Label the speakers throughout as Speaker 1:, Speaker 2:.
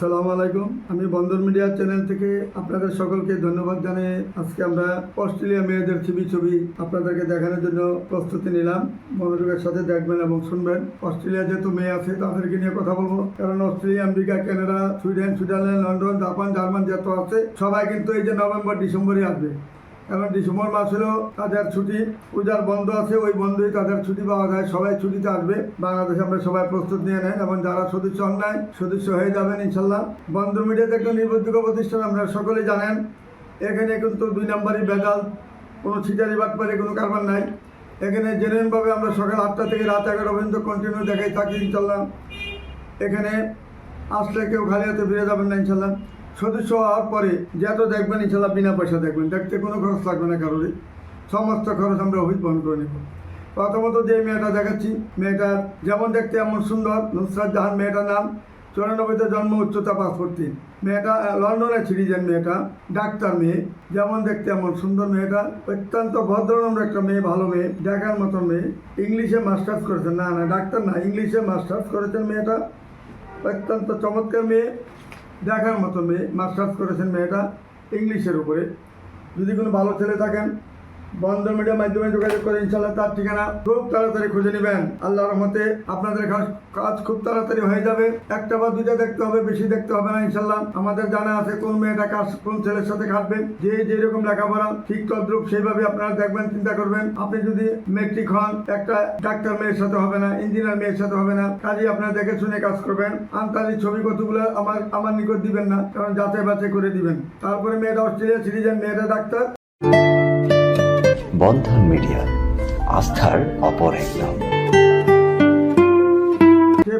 Speaker 1: আসসালামু আলাইকুম। আমি বন্দর মিডিয়া চ্যানেল থেকে আপনাদের সকলকে ধন্যবাদ জানিয়ে আজকে আমরা অস্ট্রেলিয়া মেয়েদের ছবি ছবি আপনাদেরকে দেখানোর জন্য প্রস্তুতি নিলাম। মনোযোগের সাথে দেখবেন এবং শুনবেন। অস্ট্রেলিয়া যেহেতু মেয়ে আছে, তাদেরকে নিয়ে কথা বলব। কারণ Australia, America, Canada, Sweden, Switzerland, London, Japan, German যত আছে, সবাই কিন্তু এই যে নভেম্বর ডিসেম্বরে আসবে। কারণ ডিসেম্বর মাস হলো তাদের ছুটি, পূজার বন্ধ আছে, ওই বন্ধই তাদের ছুটি পাওয়া যায়, সবাই ছুটিতে আসবে। বাংলাদেশে আমরা সবাই প্রস্তুত নিয়ে নেন এবং যারা সদস্য হন নাই সদস্য হয়ে যাবেন ইনশাল্লাহ। বন্ধ মিডিয়াতে একটা নির্ভরযোগ্য প্রতিষ্ঠান আপনারা সকলেই জানেন। এখানে কিন্তু দুই নম্বরই বেজাল কোনো ছিটারি বাটপারে কোনো কারবার নাই। এখানে জেনুইনভাবে আমরা সকাল আটটা থেকে রাত এগারো পর্যন্ত কন্টিনিউ দেখাই থাকি ইনশাল্লাহ। এখানে আসলে কেউ খালি হাতে ফিরে যাবেন না ইনশাল্লাহ। সদস্য হওয়ার পরে যত দেখবেন ইনশাল্লাহ বিনা পয়সা দেখবেন। দেখতে কোনো খরচ লাগবে না কারোরই। সমস্ত খরচ আমরা অভিজ বহন করে নেব। প্রথমত যে মেয়েটা দেখাচ্ছি, মেয়েটা যেমন দেখতে এমন সুন্দর, নুসরাত জাহান মেয়েটার নাম। চুরানব্বইতে জন্ম, উচ্চতা পাসপোর্ট তিন মেয়েটা লন্ডনে ছিড়িয়েছেন মেয়েটা, ডাক্তার মেয়ে। যেমন দেখতে এমন সুন্দর মেয়েটা, অত্যন্ত ভদ্রনম্র একটা মেয়ে, ভালো মেয়ে, দেখার মতো মেয়ে। ইংলিশে মাস্টার্স করেছেন। না না, ডাক্তার না, ইংলিশে মাস্টার্স করেছেন মেয়েটা। অত্যন্ত চমৎকার মেয়ে। দেখার মতো মেয়ে মাস্টার্স করেছেন মেয়েটা ইংলিশের উপরে। যদি কোনো ভালো ছেলে থাকেন বন্ধ মিডিয়ার মাধ্যমে যোগাযোগ করে ইনশাল্লাহ তার ঠিকানা খুব তাড়াতাড়ি খুঁজে নেবেন। আল্লাহর রহমতে আপনাদের কাজ কাজ খুব তাড়াতাড়ি হয়ে যাবে। একটা বা দুইটা দেখতে হবে, বেশি দেখতে হবে না ইনশাল্লাহ আমাদের জানা আছে কোন মেয়েটা কাজ কোন ছেলের সাথে খাটবে যে যেরকম লেখাপড়া, ঠিক তদ্রুপ সেইভাবে আপনারা দেখবেন, চিন্তা করবেন। আপনি যদি মেট্রিক হন, একটা ডাক্তার মেয়ের সাথে হবে না ইঞ্জিনিয়ার মেয়ের সাথে হবে না। কাজে আপনারা দেখে শুনে কাজ করবেন। আনতালি ছবি কতগুলো আমার আমার নিকট দিবেন না, কারণ যাচাই বাছাই করে দিবেন। তারপরে মেয়েটা অস্ট্রেলিয়া সিটিজেন, মেয়েটা ডাক্তার।
Speaker 2: বন্ধন মিডিয়া আস্থার অপর এক নাম।
Speaker 1: সে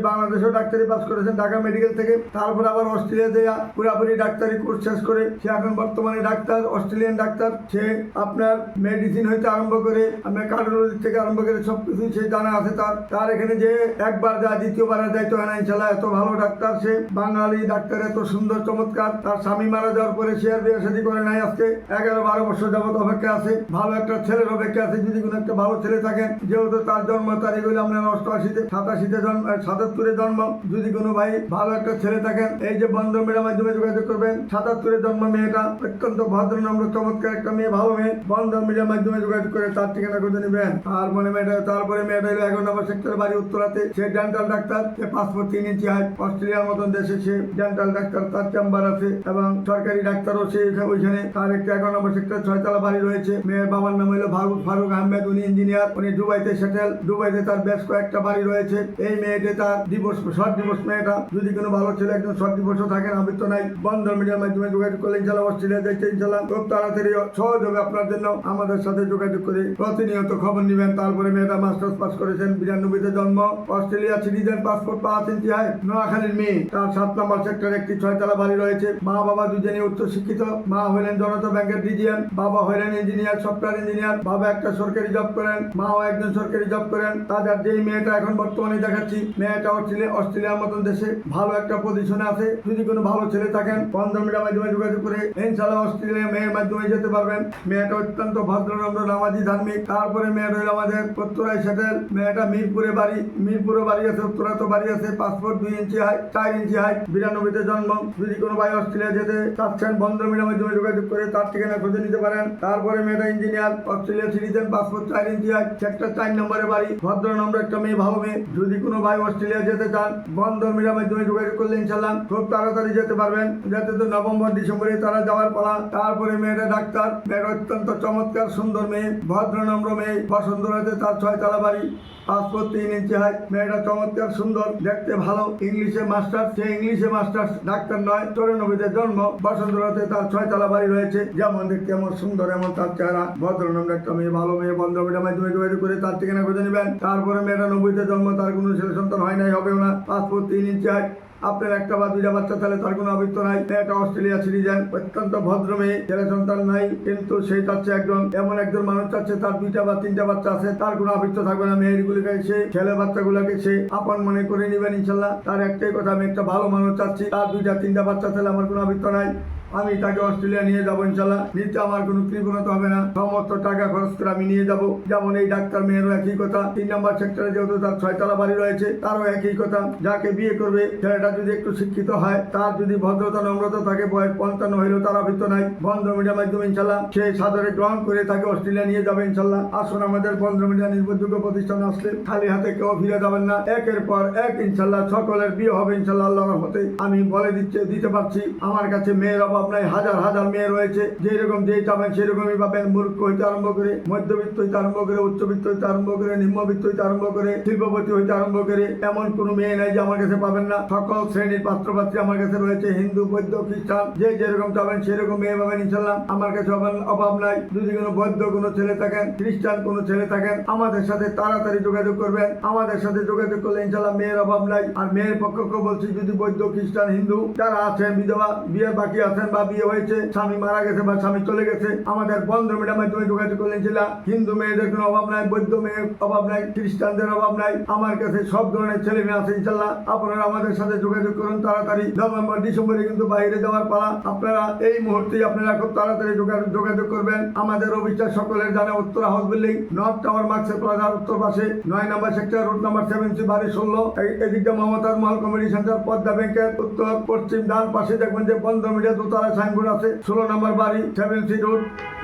Speaker 1: বাংলাদেশেও ডাক্তারি পাস করেছেন, ঢাকা মেডিকেল থেকে। তারপর আবার অস্ট্রেলিয়া দেয়া পুরাপুরি ডাক্তারি কোর্স শেষ করে, সে এখন বর্তমানে ডাক্তার, অস্ট্রেলিয়ান ডাক্তার। সে আপনার মেডিসিন হইতে আরম্ভ করে, আপনার কার্ডিওলজি থেকে আরম্ভ করে সব কিছু সে জানা আছে তার। তার এখানে যে একবার যায় দ্বিতীয়বার যাইতে হয় না, ইনশাল্লাহ এত ভালো ডাক্তার সে। বাঙালি ডাক্তার এত সুন্দর, চমৎকার। তার স্বামী মারা যাওয়ার পরে সে আর বিয়ে করে নাই আজকে। এগারো বারো বছর যাবত অপেক্ষা আছে। ভালো একটা ছেলের অপেক্ষা আছে। যদি কোনো একটা ভালো ছেলে থাকেন, যেহেতু তার জন্ম তারিখ হইলে আপনার অষ্টআশিতে, সাতাশিতে জন্ম সাতাত্তরে জন্ম, যদি কোনো ভাই ভালো একটা ছেলে থাকেন, এই যে বন্ধন মেয়ের মাধ্যমে যোগাযোগ করবেন সাতাত্তরে জন্ম মেয়েটা অত্যন্ত ভদ্র, নম্র, চমৎকার একটা মেয়ে, ভালো মেয়ে। বন্ধন মিডিয়ার মাধ্যমে যোগাযোগ করে তার ঠিকানা করে নেবেন। আর মনে মেয়েটা, তারপরে মেয়েটা হলো এগারো নম্বর সেক্টর বাড়ি উত্তরাতে। সে ডেন্টাল ডাক্তার, সে পাসপোর্ট তিন ইঞ্চি হয় অস্ট্রেলিয়ার মতন দেশে সে ডেন্টাল ডাক্তার, তার চেম্বার আছে এবং সরকারি ডাক্তারও সে ওইখানে। তার একটি এগারো নম্বর সেক্টর ছয়তলা বাড়ি রয়েছে। মেয়ের বাবার নাম হলো ফারুক ফারুক আহমেদ, উনি ইঞ্জিনিয়ার উনি দুবাইতে সেটেল দুবাইতে তার বেশ কয়েকটা বাড়ি রয়েছে। এই মেয়েটি তার দিবস শর্ট দিবস মেয়েটা, যদি কোনো ভালো ছেলে একজন শর্ট দিবসও থাকেন আবৃত্ত নাই। বন্ধন মিডিয়ার মাধ্যমে যোগাযোগ করলে ইনশাল্লাহ অস্ট্রেলিয়া যাইতে ইনশাল্লাহ খুব তাড়াতাড়ি সহজ আপনার জন্য আমাদের সাথে যোগাযোগ করে প্রতিনিয়ত খবর নেবেন। তারপরে মেয়েটা মাস্টার্স পাস করেছেন, বিরানব্বইতে জন্ম, অস্ট্রেলিয়া সিটিজেন পাসপোর্ট পাওয়া চিন্তি হয় নোয়াখালীর মেয়ে। তার সাত নম্বর সেক্টর একটি ছয়তলা বাড়ি রয়েছে। মা বাবা দুজনেই উচ্চ শিক্ষিত মা হলেন জনতা ব্যাংকের ডিজিএম, বাবা হলেন ইঞ্জিনিয়ার সফটওয়্যার ইঞ্জিনিয়ার বাবা একটা সরকারি জব করেন, মাও একজন সরকারি জব করেন। তাদের যেই মেয়েটা এখন বর্তমানে দেখাচ্ছি, মেয়েটা অস্ট্রেলিয়া, অস্ট্রেলিয়ার মতন দেশে ভালো একটা পজিশনে আছে। যদি কোনো ভালো ছেলে থাকেন মিডিয়ার মাধ্যমে যোগাযোগ করে ইনশাল্লাহ অস্ট্রেলিয়া মেয়ের মাধ্যমে যেতে পারবেন। মেয়েটা অত্যন্ত ভদ্রনম্র নামাজি, ধার্মিক। তারপরে মেয়েটা হলো আমাদের উত্তরায় সেটেল। মেয়েটা মিরপুরে বাড়ি মিরপুরে বাড়ি আছে উত্তরা তো বাড়ি আছে। পাসপোর্ট দুই ইঞ্চি হাই, চার ইঞ্চি হাই, বিরানব্বইতে জন্ম। যদি কোনো ভাই অস্ট্রেলিয়া যেতে চাচ্ছেন বন্ধন মিডিয়ার মাধ্যমে যোগাযোগ করে তার ঠিকানা খুঁজে নিতে পারেন। তারপরে মেয়েটা ইঞ্জিনিয়ার, অস্ট্রেলিয়া সিটিজেন, পাসপোর্ট চার ইঞ্চি হাই, সেক্টর চার নম্বরে বাড়ি। ভদ্র নম্বর একটা মেয়ে, ভালো মেয়ে। যদি কোনো ভাই অস্ট্রেলিয়া যেতে চান বন্ধন মিডিয়ার মাধ্যমে যোগাযোগ করলে ইনশাল্লাহ খুব তাড়াতাড়ি যেতে পারবেন। যাতে তো নভেম্বর ডিসেম্বরে তারা যাওয়ার পালা, তারপরে মেয়েটা ডাক্তার, মেয়েটা অত্যন্ত চমৎকার সুন্দর মেয়ে, ভদ্র নম্র মেয়ে, বসন্তরাতে তার ছয়তলা বাড়ি পাসপোর্ট তিন ইঞ্চি হাই মেয়েটা চমৎকার সুন্দর, দেখতে ভালো। ইংলিশে মাস্টার সে ইংলিশে মাস্টার ডাক্তার নয়, চৌরানব্বইতে জন্ম বসন্ত বসন্তরাতে তার ছয়তলা বাড়ি রয়েছে। যেমন দেখতে এমন সুন্দর, এমন তার চেহারা, ভদ্র নম্র একটা মেয়ে, ভালো মেয়ে, বন্ধ মেয়েটা মাধ্যমে যোগাযোগ করে তার ঠিকানা খুঁজে নেবেন। তারপরে মেয়েটা নব্বইতে জন্ম, তার কোনো ছেলে সন্তান হয় নাই হবেও না। পাসপোর্ট তিন ইঞ্চি হাই আপনার একটা বা দুইটা বাচ্চা, তাহলে তার কোনো আবৃত্ত নাই। একটা অস্ট্রেলিয়া সিটিজেন, অত্যন্ত ভদ্র মেয়ে। ছেলে সন্তান নাই, কিন্তু সেই চাচ্ছে একজন, এমন একজন মানুষ চাচ্ছে তার দুইটা বা তিনটা বাচ্চা আছে, তার কোনো আবৃত্ত থাকবে না। মেয়ের মেয়েগুলিকে সে, ছেলে বাচ্চা বাচ্চাগুলোকে সে আপন মনে করে নেবেন, ইনশাল্লাহ। তার একটাই কথা, আমি একটা ভালো মানুষ চাচ্ছি, তার দুইটা, তিনটা বাচ্চা ছেলে আমার কোনো আবৃত্ত নাই। আমি তাকে অস্ট্রেলিয়া নিয়ে যাব ইনশাল্লাহ। নিতে আমার কোনো কৃপণতা হবে না। সমস্ত টাকা খরচ করে আমি নিয়ে যাব। যেমন এই ডাক্তার মেয়েরও একই কথা। তিন নম্বর সেক্টরে যেহেতু তার ছয়তলা বাড়ি রয়েছে, তারও একই কথা। যাকে বিয়ে করবে, ছেলেটা যদি একটু শিক্ষিত হয়, তার যদি ভদ্রতা, নম্রতা থাকে, বয়স পঞ্চান্ন হইলেও তার অভিজ্ঞ নাই। বন্ধ মিডিয়ার মাধ্যমে ইনশাল্লাহ সে সাদরে গ্রহণ করে তাকে অস্ট্রেলিয়া নিয়ে যাবে ইনশাল্লাহ। আসুন, আমাদের বন্ধ মিডিয়া নির্ভরযোগ্য প্রতিষ্ঠান আসলে খালি হাতে কেউ ফিরে যাবেন না। একের পর এক ইনশাল্লাহ সকলের বিয়ে হবে ইনশাল্লাহ, আল্লাহর হতে আমি বলে দিচ্ছে, দিতে পারছি। আমার কাছে মেয়ের অভাব নাই হাজার হাজার মেয়ে রয়েছে। যেই রকম যেই চাবেন সেরকমই পাবেন মূর্খ হইতে আরম্ভ করে, মধ্যবিত্ত হইতে আরম্ভ করে, উচ্চবিত্ত হইতে আরম্ভ করে, নিম্নবিত্ত হইতে আরম্ভ করে, শিল্পপতি হইতে আরম্ভ করে, এমন কোনো মেয়ে নাই যে আমার কাছে পাবেন না। সকল শ্রেণির পাত্রপাত্রী আমার কাছে রয়েছে, হিন্দু, বৌদ্ধ, খ্রিস্টান, যে যেরকম চাবেন সেরকম মেয়ে পাবেন ইনশাল্লাহ আমার কাছে অভাব নাই। যদি কোনো বৌদ্ধ কোনো ছেলে থাকেন, খ্রিস্টান কোনো ছেলে থাকেন, আমাদের সাথে তাড়াতাড়ি যোগাযোগ করবেন। আমাদের সাথে যোগাযোগ করলে ইনশাল্লাহ মেয়ের অভাব নাই। আর মেয়ের পক্ষকে বলছি, যদি বৌদ্ধ, খ্রিস্টান, হিন্দু যারা আছেন, বিধবা, বিয়ে বাকি আছেন বা বিয়ে হয়েছে, স্বামী মারা গেছে বা স্বামী চলে গেছে, আমাদের বন্ধ মিডিয়ার মাধ্যমে যোগাযোগ করলেন ইনশাল্লাহ হিন্দু মেয়েদের কোনো অভাব নাই, বৌদ্ধ মেয়ের অভাব নাই, খ্রিস্টানদের অভাব নাই। আমার কাছে সব ধরনের ছেলে মেয়ে আছে ইনশাল্লাহ আপনারা আমাদের সাথে যোগাযোগ করুন তাড়াতাড়ি। নভেম্বর ডিসেম্বরে কিন্তু বাইরে যাওয়ার পালা। আপনারা এই মুহূর্তে আপনারা খুব তাড়াতাড়ি যোগাযোগ যোগাযোগ করবেন। আমাদের অভিচার সকলের জানা উত্তর হাউস বিল্ডিং, নর্থ টাওয়ার মার্কসের প্লাজার উত্তর পাশে, নয় number sector route number seven C বাড়ি ষোলো। এদিকটা মমতাজ মহল কমিটি সেন্টার, পদ্মা ব্যাংকের উত্তর, পশ্চিম ডান পাশে দেখবেন যে বন্ধ মিডিয়া দোতলা। সাইনবোর্ড আছে, ষোলো নম্বর বাড়ি, সেভেন সি রোড,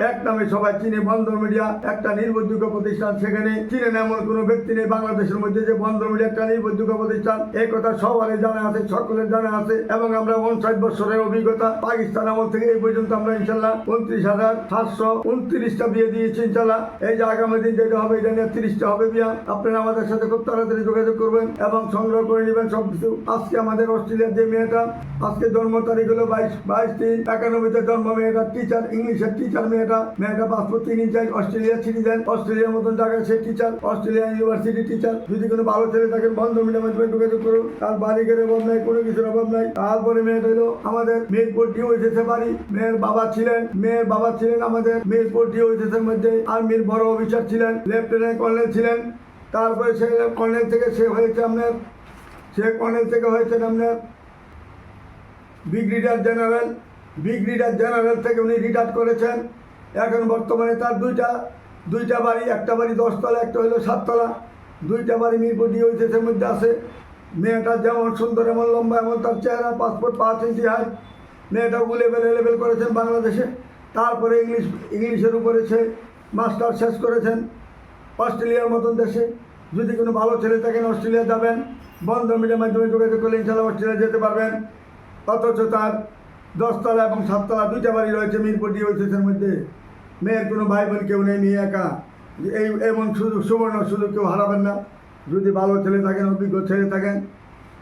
Speaker 1: এক নামে সবাই চিনে বন্ধ মিডিয়া, একটা নির্ভরযোগ্য প্রতিষ্ঠান সেখানে চিনেন এমন কোনো ব্যক্তি নেই বাংলাদেশের মধ্যে যে বন্ধ মিডিয়া একটা নির্ভরযোগ্য প্রতিষ্ঠান। এই কথা সবারই জানা আছে, সকলের জানা আছে, এবং আমরা উনষাট বছরের অভিজ্ঞতা, পাকিস্তান আমল থেকে এই পর্যন্ত আমরা ইনশাল্লাহ উনত্রিশ হাজার সাতশো উনত্রিশটা বিয়ে দিয়েছি ইনশাল্লাহ। এই যে আগামী দিন যেটা হবে, এটা নিয়ে তিরিশটা হবে বিয়া। আপনারা আমাদের সাথে খুব তাড়াতাড়ি যোগাযোগ করবেন এবং সংগ্রহ করে নেবেন সবকিছু। আজকে আমাদের অস্ট্রেলিয়ার যে মেয়েটা, আজকে জন্ম তারিখ হলো বাইশ বাইশ একানব্বইতে জন্ম, মেয়েটা টিচার ইংলিশের টিচার মেয়েটা। মেয়েটা পাসপোর্ট তিন চাই অস্ট্রেলিয়া সিটিজেন অস্ট্রেলিয়ার মতন জায়গায় সে টিচার অস্ট্রেলিয়া ইউনিভার্সিটি টিচার যদি কোনো ভালো ছেলে থাকেন বন্ধ মিডিয়ার মাধ্যমে যোগাযোগ করুন। তার বাড়ি বাড়িঘরের অভাব নাই, কোনো কিছুর অভাব নাই। তারপরে মেয়েটা হলো আমাদের মিরপুর ডিও এসেছে বাড়ি। মেয়ের বাবা ছিলেন, মেয়ের বাবা ছিলেন আমাদের মিরপুর ডিও এসেছে মধ্যে। আর্মির বড় অফিসার ছিলেন লেফটেন্যান্ট কর্নেল ছিলেন। তারপরে সে কর্নেল থেকে সে হয়েছে আপনার, সে কর্নেল থেকে হয়েছে আপনার ব্রিগেডিয়ার জেনারেল ব্রিগেডিয়ার জেনারেল থেকে উনি রিটায়ার করেছেন। এখন বর্তমানে তার দুইটা দুইটা বাড়ি, একটা বাড়ি দশতলা, একটা হলো সাততলা। দুইটা বাড়ি মিরপুর ডি ওইচএসের মধ্যে আছে। মেয়েটা যেমন সুন্দর, এমন লম্বা, এমন তার চেহারা, পাসপোর্ট পাঁচ ইঞ্চি হাইট মেয়েটা ও লেভেল এ লেভেল করেছেন বাংলাদেশে। তারপরে ইংলিশ, ইংলিশের উপরে সে মাস্টার শেষ করেছেন অস্ট্রেলিয়ার মতন দেশে। যদি কোনো ভালো ছেলে থাকেন অস্ট্রেলিয়া যাবেন। বন্ধ মিডিয়ার মাধ্যমে যোগাযোগ করলে ইনশাল্লাহ অস্ট্রেলিয়া যেতে পারবেন। অথচ তার দশতলা এবং সাততলা দুইটা বাড়ি রয়েছে মিরপুর ডিওসিসের মধ্যে। মেয়ের কোনো ভাই বোন কেউ নেই, মেয়ে একা। এই এমন সুযোগ, সুবর্ণ সুযোগ কেউ হারাবেন না। যদি ভালো ছেলে থাকেন, অভিজ্ঞ ছেলে থাকেন,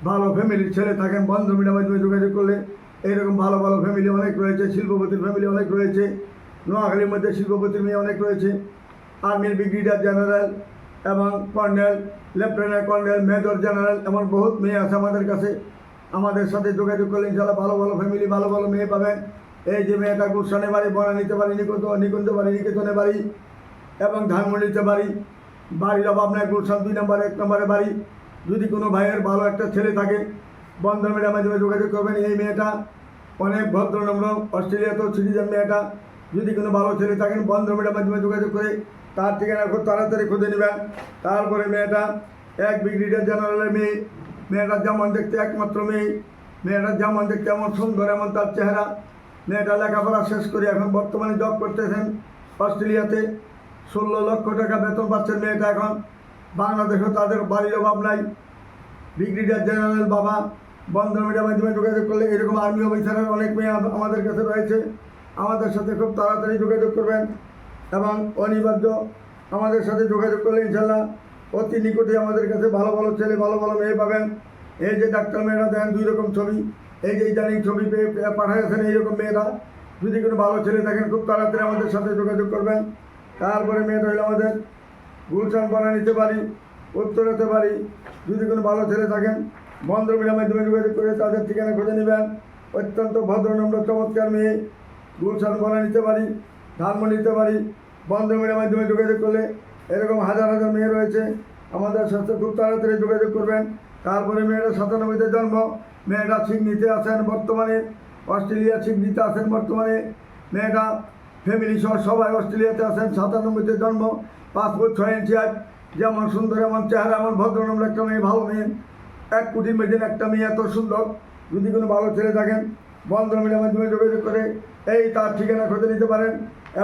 Speaker 1: ভালো ফ্যামিলির ছেলে থাকেন, বন্ধ মিডিয়ার মাধ্যমে যোগাযোগ করলে এইরকম ভালো ভালো ফ্যামিলি অনেক রয়েছে, শিল্পপতির ফ্যামিলি অনেক রয়েছে, নোয়াখালীর মধ্যে শিল্পপতির মেয়ে অনেক রয়েছে, আর্মির ব্রিগেডিয়ার জেনারেল এবং colonel, lieutenant colonel, major general, এমন বহুত মেয়ে আছে আমাদের কাছে। আমাদের সাথে যোগাযোগ করলে ইনশাল্লাহ ভালো ভালো ফ্যামিলি ভালো ভালো মেয়ে পাবেন। এই যে মেয়েটা গুলশানে বাড়ি বনানীতে বাড়ি নিকুঞ্জ নিকুঞ্জ বাড়ি, নিকেতনে বাড়ি এবং ধানমন্ডিতে বাড়ি। বাড়ির অভাব নাই গুলশান দুই নম্বরে, এক নম্বরে বাড়ি। যদি কোনো ভাইয়ের ভালো একটা ছেলে থাকে, বন্ধন মিডিয়ার মাধ্যমে যোগাযোগ করবেন। এই মেয়েটা অনেক ভদ্র নম্র অস্ট্রেলিয়াতেও সিটিজেন মেয়েটা। যদি কোনো ভালো ছেলে থাকেন বন্ধ মিডিয়ার মাধ্যমে যোগাযোগ করে তার ঠিকানা খুব তাড়াতাড়ি খুঁজে নেবেন। তারপরে মেয়েটা এক ব্রিগেডিয়ার জেনারেলের মেয়ে মেয়েটা যেমন দেখতে একমাত্র মেয়ে মেয়েটা যেমন দেখতে এমন সুন্দর, এমন তার চেহারা। মেয়েটা লেখাপড়া শেষ করে এখন বর্তমানে জব করতেছেন অস্ট্রেলিয়াতে। ষোলো লক্ষ টাকা বেতন পাচ্ছেন মেয়েটা এখন। বাংলাদেশেও তাদের বাড়ির অভাব নাই। ব্রিগেডিয়ার জেনারেল বাবা, বন্ধ মিডিয়ার মাধ্যমে যোগাযোগ করলে এরকম আর্মি অফিসারের অনেক মেয়ে আমাদের কাছে রয়েছে। আমাদের সাথে খুব তাড়াতাড়ি যোগাযোগ করবেন এবং অনিবার্য আমাদের সাথে যোগাযোগ করলে ইনশাল্লাহ অতি নিকটে আমাদের কাছে ভালো ভালো ছেলে, ভালো ভালো মেয়ে পাবেন। এই যে ডাক্তার মেয়েরা দেন দুই রকম ছবি, এই যে ইদানিং ছবি পেয়ে পাঠাইছেন এইরকম মেয়েরা। যদি কোনো ভালো ছেলে থাকেন, খুব তাড়াতাড়ি আমাদের সাথে যোগাযোগ করবেন। তারপরে মেয়েটা হলো আমাদের, গুলশান বানা নিতে পারি উত্তর হতে পারি যদি কোনো ভালো ছেলে থাকেন বন্ধ মিডিয়ার মাধ্যমে যোগাযোগ করে তাদের ঠিকানা খুঁজে নেবেন। অত্যন্ত ভদ্র, নম্র, চমৎকার মেয়ে। গুলশান বানা নিতে পারি ধানমন্ডি নিতে পারি বন্ধ মিডিয়ার মাধ্যমে যোগাযোগ করলে এরকম হাজার হাজার মেয়ে রয়েছে। আমাদের সাথে খুব তাড়াতাড়ি যোগাযোগ করবেন। তারপরে মেয়েরা সাতানব্বইতে জন্ম। মেয়েরা ঠিক নিতে আছেন বর্তমানে। অস্ট্রেলিয়া স্বীকৃতি আছেন বর্তমানে। মেয়েটা ফ্যামিলি সহ সবাই অস্ট্রেলিয়াতে আছেন সাতানব্বইতে জন্ম। ফুট ছয় ইঞ্চি আজ যেমন সুন্দর, এমন চেহারা, এমন ভদ্রনম্র একটা মেয়ে, ভালো মেয়ে। এক কোটি মেয়েদিন একটা মেয়ে এত সুন্দর। যদি কোনো ভালো ছেলে থাকেন বন্ধ মিডিয়ার মাধ্যমে যোগাযোগ করে। এই তার ঠিকানা খুঁজে নিতে পারেন।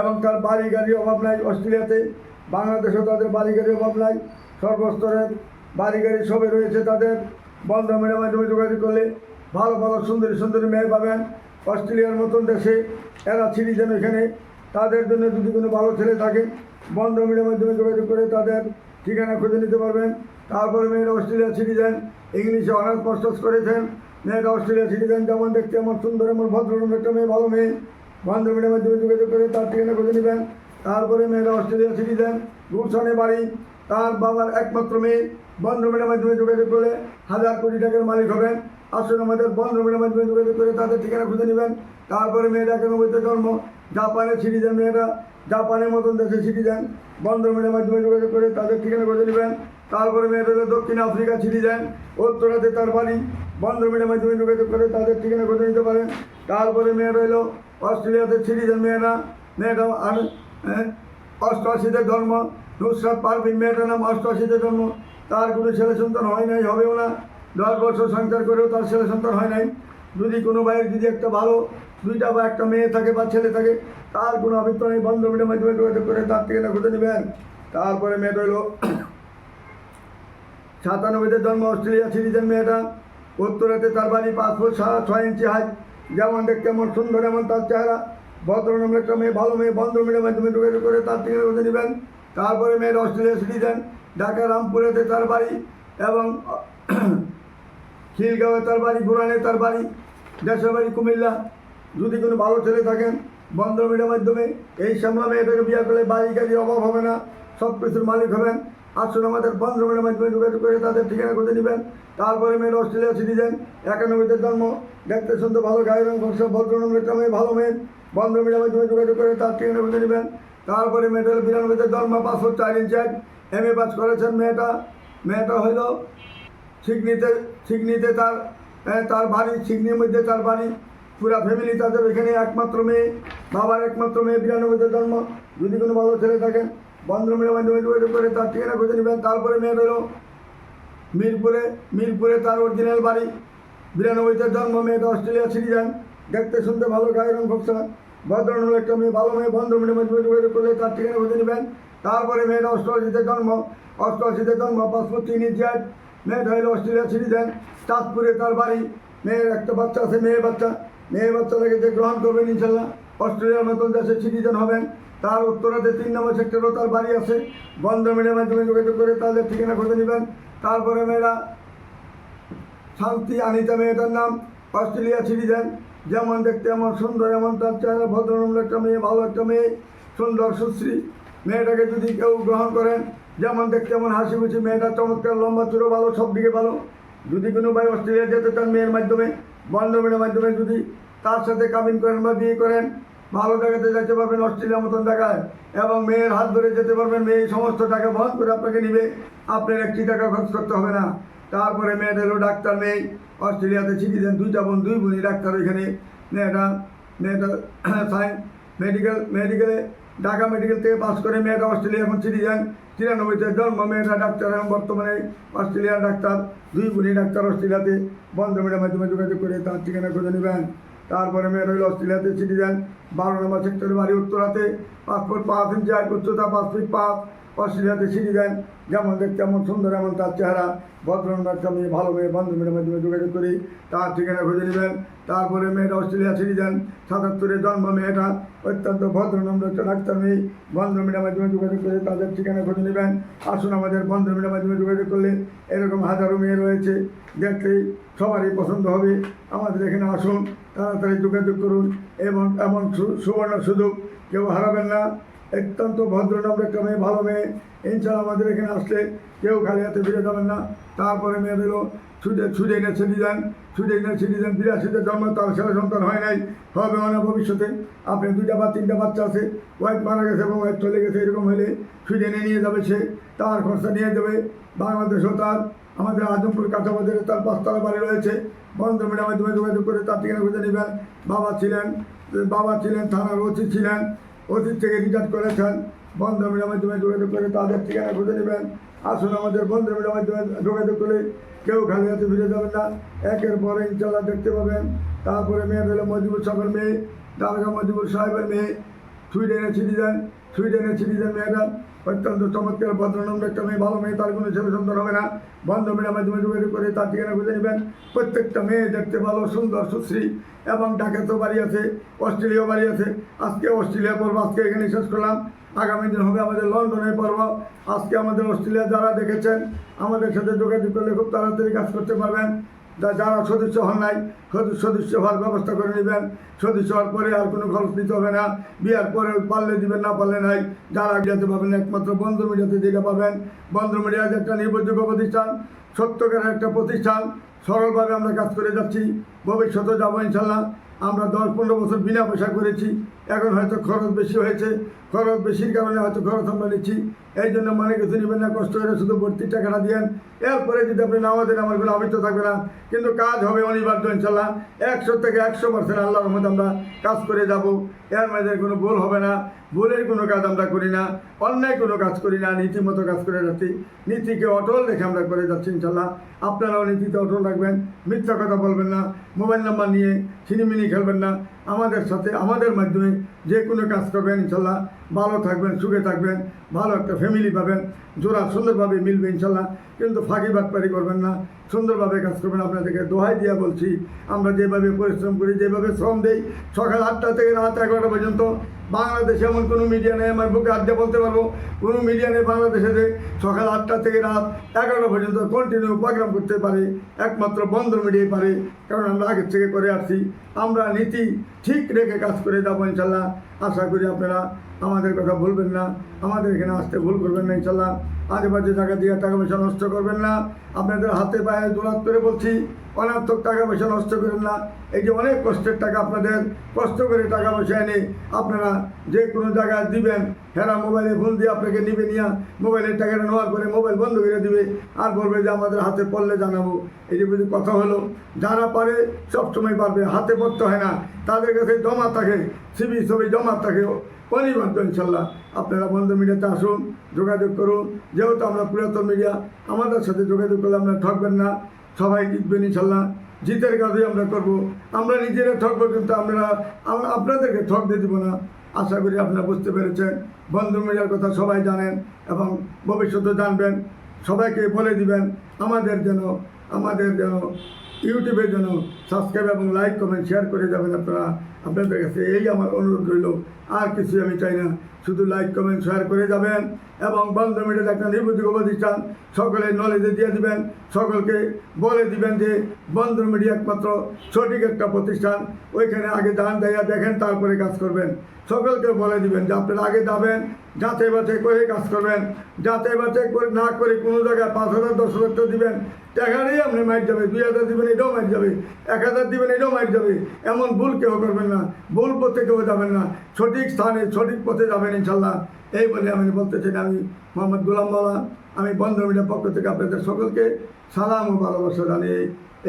Speaker 1: এবং তার বাড়ি গাড়ি অভাব নাই অস্ট্রেলিয়াতে। বাংলাদেশেও তাদের বাড়ি গাড়ির অভাব নাই। সর্বস্তরের বাড়ি গাড়ি সবই রয়েছে তাদের। বন্ধ মিডিয়ার মাধ্যমে যোগাযোগ করলে ভালো ভালো, সুন্দরী সুন্দরী মেয়ে পাবেন। অস্ট্রেলিয়ার মতন দেশে এরা সিটিজেন এখানে। তাদের জন্য যদি কোনো ভালো ছেলে থাকে, বন্ধ মিডিয়ার মাধ্যমে যোগাযোগ করে তাদের ঠিকানা খুঁজে নিতে পারবেন। তারপরে মেয়েরা অস্ট্রেলিয়া সিটিজেন ইংলিশে অনার্স মাস্টার্স করেছেন। মেয়েটা অস্ট্রেলিয়া সিটিজেন যেমন দেখতে এমন সুন্দর এমন ভদ্ররম একটা মেয়ে, ভালো মেয়ে। বন্ধ মিডিয়ার মাধ্যমে যোগাযোগ করে তার ঠিকানা খুঁজে নেবেন। তারপরে মেয়েরা অস্ট্রেলিয়া সিটিজেন গুলশানে বাড়ি, তার বাবার একমাত্র মেয়ে বন্ধ মিডিয়ার মাধ্যমে যোগাযোগ করলে হাজার কোটি টাকার মালিক হবেন। আসুন আমাদের বন্ধ মিডিয়ার মাধ্যমে যোগাযোগ করে তাদের ঠিকানা খুঁজে নেবেন। তারপরে মেয়েটা একানব্বইতে জন্ম, জাপানের সিটিজেন মেয়েরা, জাপানের মতন দেশে সিটিজেন বন্ধ মিডিয়ার মাধ্যমে যোগাযোগ করে তাদের ঠিকানা খুঁজে নেবেন। তারপরে মেয়েটা দক্ষিণ আফ্রিকা সিটিজেন উত্তরাতে তার বাড়ি। বন্ধ মিডিয়ার মাধ্যমে যোগাযোগ করে তাদের ঠিকানা খুঁজে নিতে পারেন। তারপরে মেয়েরা হলো অস্ট্রেলিয়াতে সিটিজেন মেয়েরা। আন- হ্যাঁ, অষ্টআশিতে জন্ম নুসরাত পারভিন মেয়েটার নাম অষ্টআশিতে জন্ম তার কোনো ছেলে সন্তান হয় নাই হবেও না। দশ বছর সংসার করেও তার ছেলে সন্তান হয় নাই। যদি কোনো ভাইয়ের যদি একটা ভালো দুইটা বা একটা মেয়ে থাকে বা ছেলে থাকে তার কোনো অভিজ্ঞতা নেই বন্ধ মিডিয়ার মাধ্যমে করে তার থেকে না খুঁজে নেবেন। তারপরে মেয়েটা হলো সাতানব্বইতে জন্ম অস্ট্রেলিয়া সিটিজেন মেয়েটা। উত্তরাতে তার বাড়ি পাঁচ ফুট ছয় ইঞ্চি হাইট যেমন দেখতে এমন সুন্দর এমন তার চেহারা। ভদ্রনাম একটা মেয়ে, ভালো মেয়ে বন্ধ মেয়ের মাধ্যমে যোগাযোগ করে তার ঠিকানা খুঁজে নেবেন। তারপরে মেয়েটা অস্ট্রেলিয়া সিটিজেন ঢাকা রামপুরেতে তার বাড়ি এবং খিলগাঁওয়ে তার বাড়ি গুরানে তার বাড়ি, দেশের বাড়ি কুমিল্লা। যদি কোনো ভালো ছেলে থাকেন বন্ধ মিডিয়ার মাধ্যমে এই সামলা মেয়েটাকে বিয়ে করলে বাড়ি গাড়ির অভাব হবে না সব কিছুর মালিক হবেন। আসুন আমাদের বন্ধ মিডিয়ার মাধ্যমে যোগাযোগ করে তাদের ঠিকানা করে নেবেন। তারপরে মেয়ের অস্ট্রেলিয়া সিটিজেন একানব্বইতে জন্ম। দেখতে শুনতে ভালো, গায়ের বংশ ভদ্রনম্র একটা মেয়ে, ভালো মেয়ে। বন্ধ মিডিয়ার মাধ্যমে যোগাযোগ করে তার ঠিকানা খুঁজে নেবেন। তারপরে মেয়েটা হলো বিরানব্বইতে জন্ম পাঁচশো চার ইঞ্চ এম এ পাস করেছেন মেয়েটা। মেয়েটা হলো সিগনিতে সিগনিতে তার তার বাড়ি সিগনির মধ্যে তার বাড়ি। পুরা ফ্যামিলি তাদের এখানে একমাত্র মেয়ে। বাবার একমাত্র মেয়ে, বিরানব্বইতে জন্ম। যদি কোনো ভালো ছেলে থাকেন বন্ধুমের মাধ্যমে যোগাযোগ করে তার ঠিকানা খুঁজে নেবেন। তারপরে মেয়ে হলো মিরপুরে মিরপুরে তার অরিজিনাল বাড়ি। বিরানব্বইতে জন্ম, মেয়েটা অস্ট্রেলিয়া সিটিজেন। দেখতে, শুনতে ভালো, গায়ের রং ফোকসা ভদ্রনল একটা মেয়ে ভালো মেয়ে বন্ধু মাধ্যমে যোগাযোগ করলে তার ঠিকানা খুঁজে নেবেন। তারপরে মেয়েটা অষ্টআশিতে জন্ম। অষ্টআশিতে জন্ম, পাসপোর্ট তিন ইঞ্চি হাইট মেয়েটা হলো অস্ট্রেলিয়া সিটিজেন। চাঁদপুরে তার বাড়ি। মেয়ের একটা বাচ্চা আছে, মেয়ে বাচ্চা। মেয়ে বাচ্চাটাকে যে গ্রহণ করবেন ইনশাল্লাহ অস্ট্রেলিয়ার মতন দেশে সিটিজেন হবেন। তার উত্তরাতে তিন নম্বর সেক্টরও তার বাড়ি আছে। বন্ধ মিডিয়ার মাধ্যমে যোগাযোগ করে তাদের ঠিকানা খুঁজে নেবেন। তারপরে মেয়েরা শান্তি, আনিতা মেয়েটার নাম অস্ট্রেলিয়া সিটিজেন। যেমন দেখতে এমন সুন্দর, এমন তার চেহারা, ভদ্রনম্র একটা মেয়ে, ভালো একটা মেয়ে, সুন্দর, সুশ্রী। মেয়েটাকে যদি কেউ গ্রহণ করেন, যেমন দেখতে এমন হাসি খুশি মেয়েটা চমৎকার, লম্বা, চুরো, ভালো, সব দিকে ভালো। যদি কোনো ভাই অস্ট্রেলিয়া যেতে চান মেয়ের মাধ্যমে বন্ধ মেয়ের মাধ্যমে যদি তার সাথে কামিন করেন বা বিয়ে করেন, ভালো জায়গাতে যেতে পারবেন অস্ট্রেলিয়া মতন জায়গায়, এবং মেয়ের হাত ধরে যেতে পারবেন, মেয়ে সমস্ত টাকা বহন করে আপনাকে নিবে, আপনার একটি টাকা খরচ করতে হবে না। তারপরে হলো ডাক্তার মেয়ে অস্ট্রেলিয়াতে সিটিজেন দুইটা বোন, দুই বোনই ডাক্তার ওইখানে মেয়েটা মেয়েটা সায়েন্স মেডিকেল মেডিকেলে ঢাকা মেডিকেল থেকে পাস করে মেয়েটা অস্ট্রেলিয়া এখন সিটিজেন তিরানব্বইতে জন্ম, মেয়েটা ডাক্তার এবং বর্তমানে অস্ট্রেলিয়ার ডাক্তার। দুই বোনই ডাক্তার অস্ট্রেলিয়াতে। বন্ধ মেয়েটার মাধ্যমে যোগাযোগ করে তার ঠিকানা খুঁজে নেবেন। তারপরে মেয়ের হইল অস্ট্রেলিয়াতে সিটিজেন বারো নম্বর সেক্টরের বাড়ি উত্তরাতে। পাসপোর্ট পাঁচ ইঞ্চি উচ্চতা পাঁচ ফিট পাঁচ। অস্ট্রেলিয়াতে সিটিজেন যেমন দেখতে এমন সুন্দর এমন তার চেহারা। একটা মেয়ে ভালো মেয়ে বন্ধু মেয়ের মাধ্যমে যোগাযোগ করি। তার ঠিকানা খুঁজে নেবেন। তারপরে মেয়েটা অস্ট্রেলিয়া সিটিজেন সাতাত্তরে জন্ম মেয়েটা, অত্যন্ত ভদ্রনম্র ডাক্তার মেয়ে। বন্ধু মেয়ের মাধ্যমে যোগাযোগ করে তাদের ঠিকানা খুঁজে নেবেন। আসুন আমাদের বন্ধু মেয়ের মাধ্যমে যোগাযোগ করলে এরকম হাজারো মেয়ে রয়েছে। দেখলেই সবারই পছন্দ হবে। আমাদের এখানে আসুন, তাড়াতাড়ি যোগাযোগ করুন। এবং এমন সুবর্ণ সুযোগ কেউ হারাবেন না। অত্যন্ত ভদ্রনম্র একটা মেয়ে, ভালো মেয়ে। ইনশাল্লাহ আমাদের এখানে আসলে কেউ খালি হাতে ফিরে যাবেন না। তারপরে মেয়ে দিল ছুটে ছুটে এনে সিটিজেন ছুটে এনে সিটিজেন বিরাশিতে জন্ম, তার ছেলে সন্তান হয় নাই, হবে না ভবিষ্যতে। আপনি দুইটা বা তিনটা বাচ্চা আছে ওয়াইফ মারা গেছে এবং ওয়াইফ চলে গেছে, এরকম হলে ছুটে এনে নিয়ে যাবে সে, তার খরচা নিয়ে যাবে। বাংলাদেশও তার, আমাদের আজমপুর কাঁচাবাজারে তার পাঁচতলা বাড়ি রয়েছে। বন্ধ মাধ্যমে যোগাযোগ করে তার ঠিকানা খুঁজে নেবেন। বাবা ছিলেন বাবা ছিলেন, থানার ওসি ছিলেন। ওসির থেকে রিটার্ন করেছেন। বন্ধ মিডিয়ার মাধ্যমে যোগাযোগ করে তাদের ঠিকানা খুঁজে নেবেন। আসুন আমাদের বন্ধ মিডিয়ার মাধ্যমে যোগাযোগ করে কেউ খালি হাতে ফিরে যাবেন না। একের পর ইনশাল্লাহ দেখতে পাবেন। তারপরে মেয়ে হলো মজিবুর সাহেবের মেয়ে, দারগা মজিবুর সাহেবের মেয়ে। সুইডেনের সিটিজেন সুইডেনের সিটিজেন মেয়েরা। অত্যন্ত চমৎকার ভদ্রনম্র একটা মেয়ে, ভালো মেয়ে, তার কোনো ছেলে সুন্দর হবে না। বন্ধ মেয়ের মাধ্যমে যোগাযোগ করে তার ঠিকানা খুঁজে নেবেন। প্রত্যেকটা মেয়ে দেখতে ভালো, সুন্দর, সুশ্রী এবং ঢাকাতেও বাড়ি আছে, অস্ট্রেলিয়াও বাড়ি আছে। আজকে অস্ট্রেলিয়া পর্ব, আজকে এখানে শেষ করলাম। আগামী দিন হবে আমাদের লন্ডনের পর্ব। আজকে আমাদের অস্ট্রেলিয়া যারা দেখেছেন, আমাদের সাথে যোগাযোগ করলে খুব তাড়াতাড়ি কাজ করতে পারবেন। যারা সদস্য হন নাই, সদ- সদস্য হওয়ার ব্যবস্থা করে নেবেন। সদস্য হওয়ার পরে আর কোনো খরচ দিতে হবে না। বিয়ার পরে পারলে দিবেন, না পারলে নাই। যারা যেতে পাবেন, একমাত্র বন্ধ মিডিয়াতে যেটা পাবেন। বন্ধ মিডিয়া একটা নির্ভরযোগ্য প্রতিষ্ঠান সত্যকারের একটা প্রতিষ্ঠান। সরলভাবে আমরা কাজ করে যাচ্ছি। ভবিষ্যতে যাব ইনশাল্লাহ। আমরা দশ পনেরো বছর বিনা পয়সা করেছি। এখন হয়তো খরচ বেশি হয়েছে, খরচ বেশির কারণে হয়তো খরচ আমরা নিচ্ছি। এই জন্য মানে কিছু নেবেন না, কষ্ট করে শুধু ভর্তির টাকাটা দিয়েন। এরপরে যদি আপনি নামা দেন, আমার কোনো আবিত থাকবে না। কিন্তু কাজ হবে অনিবার্য, ইনশাল্লাহ। একশো থেকে একশো পার্সেন্ট আল্লাহর মধ্যে আমরা কাজ করে যাব। এর মধ্যে কোনো ভুল হবে না। ভুলের কোনো কাজ আমরা করি না। অন্যায় কোনো কাজ করি না। নীতিমতো কাজ করে যাচ্ছি। নীতিকে অটল রেখে আমরা করে যাচ্ছি, ইনশাল্লাহ। আপনারাও নীতিতে অটল রাখবেন মিথ্যা কথা বলবেন না। মোবাইল নাম্বার নিয়ে ছিনিমিনি খেলবেন না। আমাদের সাথে, আমাদের মাধ্যমে যে কোনো কাজ করবেন, ইনশাল্লাহ। ভালো থাকবেন, সুখে থাকবেন, ভালো একটা ফ্যামিলি পাবেন। জোড়া সুন্দরভাবে মিলবে, ইনশাল্লাহ। কিন্তু ফাঁকি বাটপারি করবেন না। সুন্দরভাবে কাজ করবেন। আপনাদেরকে দোহাই দিয়ে বলছি, আমরা যেভাবে পরিশ্রম করি, যেভাবে শ্রম দিই, সকাল আটটা থেকে রাত এগারোটা পর্যন্ত বাংলাদেশে এমন কোনো মিডিয়া নেই, আমার বুকে আড্ডা বলতে পারব? কোনো মিডিয়া নেই বাংলাদেশে যে সকাল আটটা থেকে রাত এগারোটা পর্যন্ত কন্টিনিউ প্রোগ্রাম করতে পারে, একমাত্র বন্ধ মিডিয়াই পারে, কারণ আমরা আগের থেকে করে আসছি। আমরা নীতি ঠিক রেখে কাজ করে যাব ইনশাল্লাহ। আশা করি আপনারা আমাদের কথা ভুলবেন না। আমাদের এখানে আসতে ভুল করবেন না ইনশাল্লাহ। আজেবাজে টাকা দিয়ে টাকা পয়সা নষ্ট করবেন না। আপনাদের হাতে পায়ে দোলাত করে বলছি, অনার্থক টাকা পয়সা নষ্ট করেন না। এই যে অনেক কষ্টের টাকা আপনাদের, কষ্ট করে টাকা পয়সা এনে আপনারা যে কোনো জায়গায় দিবেন, হেরা মোবাইলে ফোন দিয়ে আপনাকে নিবে নিয়ে, মোবাইলের টাকাটা নেওয়ার পরে মোবাইল বন্ধ করে দিবে, আর বলবে যে আমাদের হাতে পড়লে জানাব। এই যে বুঝি কথা হলো, যারা পারে সবসময় পারবে, হাতে পড়তে হয় না। তাদের কাছে জমা থাকে সিবি ছবি জমা থাকে অনিবার্য ইনশাল্লাহ। আপনারা বন্ধ মিডিয়াতে আসুন, যোগাযোগ করুন। যেহেতু আমরা পুরাতন মিডিয়া, আমাদের সাথে যোগাযোগ করলে আপনারা ঠকবেন না। সবাই জিতবেন ইনশাল্লাহ। জিতের কাজই আমরা করব। আমরা নিজেরা ঠকবো কিন্তু আমরা আমরা আপনাদেরকে ঠক দিয়ে দিব না। আশা করি আপনারা বুঝতে পেরেছেন। বন্ধু মিডিয়ার কথা সবাই জানেন এবং ভবিষ্যতে জানবেন। সবাইকে বলে দিবেন, আমাদের যেন আমাদের যেন ইউটিউবে যেন সাবস্ক্রাইব এবং লাইক, কমেন্ট, শেয়ার করে যাবেন আপনারা। আপনাদের কাছে এই আমার অনুরোধ রইল, আর কিছু আমি চাই না। শুধু লাইক কমেন্ট শেয়ার করে যাবেন এবং বন্ধ মিডিয়ার একটা নির্ভরযোগ্য প্রতিষ্ঠান সকলে নলেজে দিয়ে দিবেন, সকলকে বলে দিবেন যে বন্ধ মিডিয়া একমাত্র সঠিক একটা প্রতিষ্ঠান, ওইখানে আগে দান দেয়া দেখেন, তারপরে কাজ করবেন। সকলকে বলে দিবেন যে আপনারা আগে যাবেন, যাচাই বাছাই করে কাজ করবেন। যাচাই বাছাই করে না করে কোনো জায়গায় পাঁচ হাজার, দশ হাজার দিবেন। টাকারই আপনি মাইট যাবে দুই হাজার দিবেন, এটাও মাইট যাবে, এক হাজার দিবেন, এটাও মাইট যাবে। এমন ভুল কেউ করবেন না ভুল পথে কেউ যাবেন না, সঠিক স্থানে, সঠিক পথে যাবেন ইনশাল্লাহ। এই বলে আমি বলতে চাই, আমি মোহাম্মদ গুলাম মালা আমি বন্ধ মিডিয়ার পক্ষ থেকে আপনাদের সকলকে সালাম ও ভালোবাসা জানিয়ে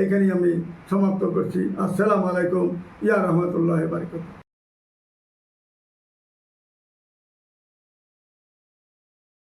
Speaker 1: এখানেই আমি সমাপ্ত করছি। আসসালামু আলাইকুম, ইয়া রহমতুল্লাহ বারিকাত